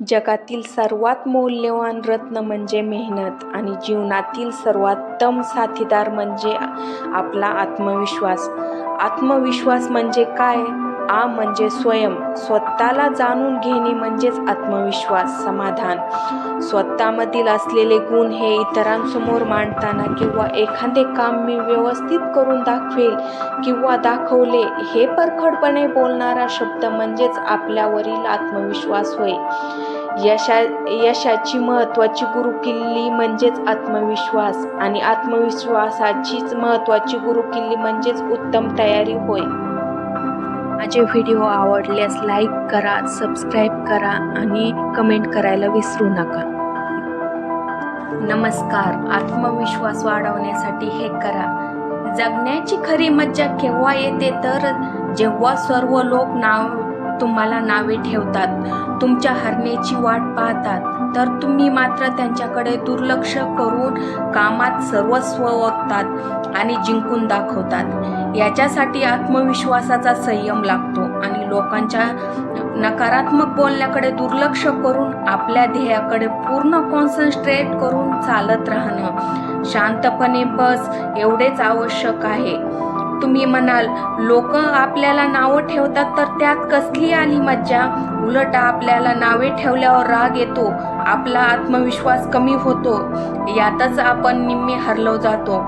जगातील सर्वात मौल्यवान रत्न म्हणजे मेहनत आणि जीवनातील सर्वोत्तम साथीदार म्हणजे आपला आत्मविश्वास. आत्मविश्वास म्हणजे काय? आ म्हणजे स्वयं. स्वतःला जाणून घेणे म्हणजेच आत्मविश्वास समाधान. स्वतःमधील असलेले गुण हे इतरांसमोर मांडताना किंवा एखादे काम मी व्यवस्थित करून दाखवेल किंवा दाखवले हे परखडपणे बोलणारा शब्द म्हणजेच आपल्यावरील आत्मविश्वास होय. यशा यशाची महत्त्वाची गुरुकिल्ली म्हणजेच आत्मविश्वास आणि आत्मविश्वासाचीच महत्त्वाची गुरुकिल्ली म्हणजेच उत्तम तयारी होय. माझे व्हिडिओ आवडल्यास लाईक करा सबस्क्राईब करा आणि कमेंट करायला विसरू नका. नमस्कार. आत्मविश्वास वाढवण्यासाठी हे करा. जगण्याची खरी मज्जा केव्हा येते? तर जेव्हा सर्व लोक नाव तुम्हाला नावे ठेवतात तुमच्या हरण्याची वाट पाहतात तर तुम्ही मात्र त्यांच्याकडे दुर्लक्ष करून कामात सर्वस्व ओततात आणि जिंकून दाखवतात. याच्यासाठी आत्मविश्वासाचा संयम लागतो आणि लोकांच्या नकारात्मक बोलण्याकडे दुर्लक्ष करून आपल्या ध्येयाकडे पूर्ण कॉन्सन्ट्रेट करून चालत राहणं. शांतपणे बस एवढेच आवश्यक आहे. तुम्ही म्हणाल लोक आपल्याला नावं ठेवतात तर त्यात कसली आली मज्जा? उलट आपल्याला नावे ठेवल्यावर राग येतो आपला आत्मविश्वास कमी होतो यातच आपण निम्मे हरलो जातो.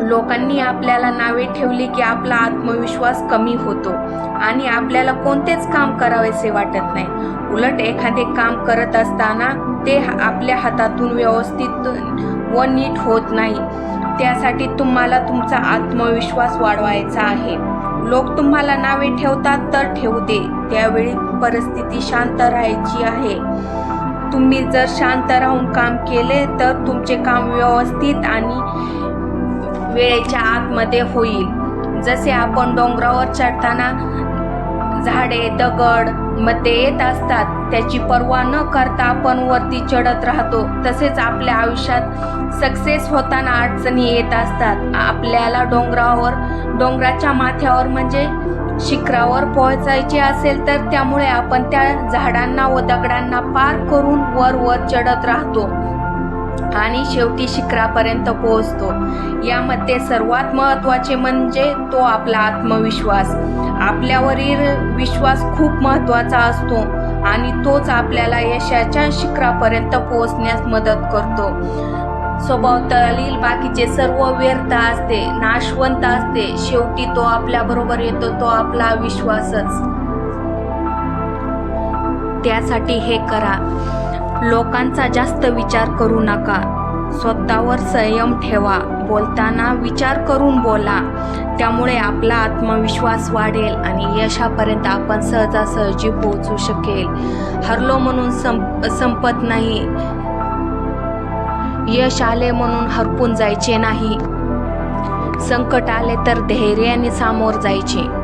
लोकांनी आपल्याला नावे ठेवली की आपला आत्मविश्वास कमी होतो आणि आपल्याला कोणतेच काम करावेसे वाटत नाही. उलट एखादे काम करत असताना ते आपल्या हातातून व्यवस्थित व नीट होत नाही. त्यासाठी तुम्हाला तुमचा आत्मविश्वास वाढवायचा आहे. लोक तुम्हाला नावे ठेवतात तर ठेवू दे. त्यावेळी परिस्थिती शांत राहायची आहे. तुम्ही जर शांत राहून काम केले तर तुमचे काम व्यवस्थित आणि वेळेच्या आतमध्ये होईल. जसे आपण डोंगरावर चढताना झाडे दगडमध्ये येत असतात. त्याची पर्वा न करता आपण वरती चढत राहतो. तसेच आपल्या आयुष्यात सक्सेस होताना अडचणी येत असतात. आपल्याला डोंगरावर डोंगराच्या माथ्यावर म्हणजे शिखरावर पोहोचायचे असेल तर त्यामुळे आपण त्या झाडांना व दगडांना पार करून वर वर चढत राहतो. आणि शेवटी शिखरापर्यंत पोहोचतो. यामध्ये सर्वात महत्त्वाचे म्हणजे तो आपला आत्मविश्वास. आपल्यावरील विश्वास खूप महत्त्वाचा असतो आणि तोच आपल्याला यशाच्या शिखरापर्यंत पोहोचण्यास मदत करतो. स्वभावतालील बाकीचे सर्व व्यर्थ असते नाशवंत असते. शेवटी तो आपल्या बरोबर येतो तो आपला विश्वासच. त्यासाठी हे करा. लोकांचा जास्त विचार करू नका. स्वतःवर संयम ठेवा. बोलताना विचार करून बोला. त्यामुळे आपला आत्मविश्वास वाढेल आणि यशापर्यंत आपण सहजासहजी पोहोचू शकेल. हरलो म्हणून संप संपत नाही. यश आले म्हणून हरपून जायचे नाही. संकट आले तर धैर्याने सामोर जायचे.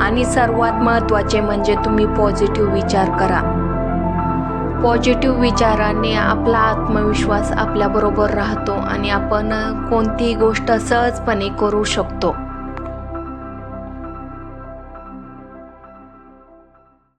आणि सर्वात महत्त्वाचे म्हणजे तुम्ही पॉझिटिव्ह विचार करा. पॉझिटिव्ह विचाराने आपला आत्मविश्वास आपल्याबरोबर राहतो आणि आपण कोणतीही गोष्ट सहजपणे करू शकतो.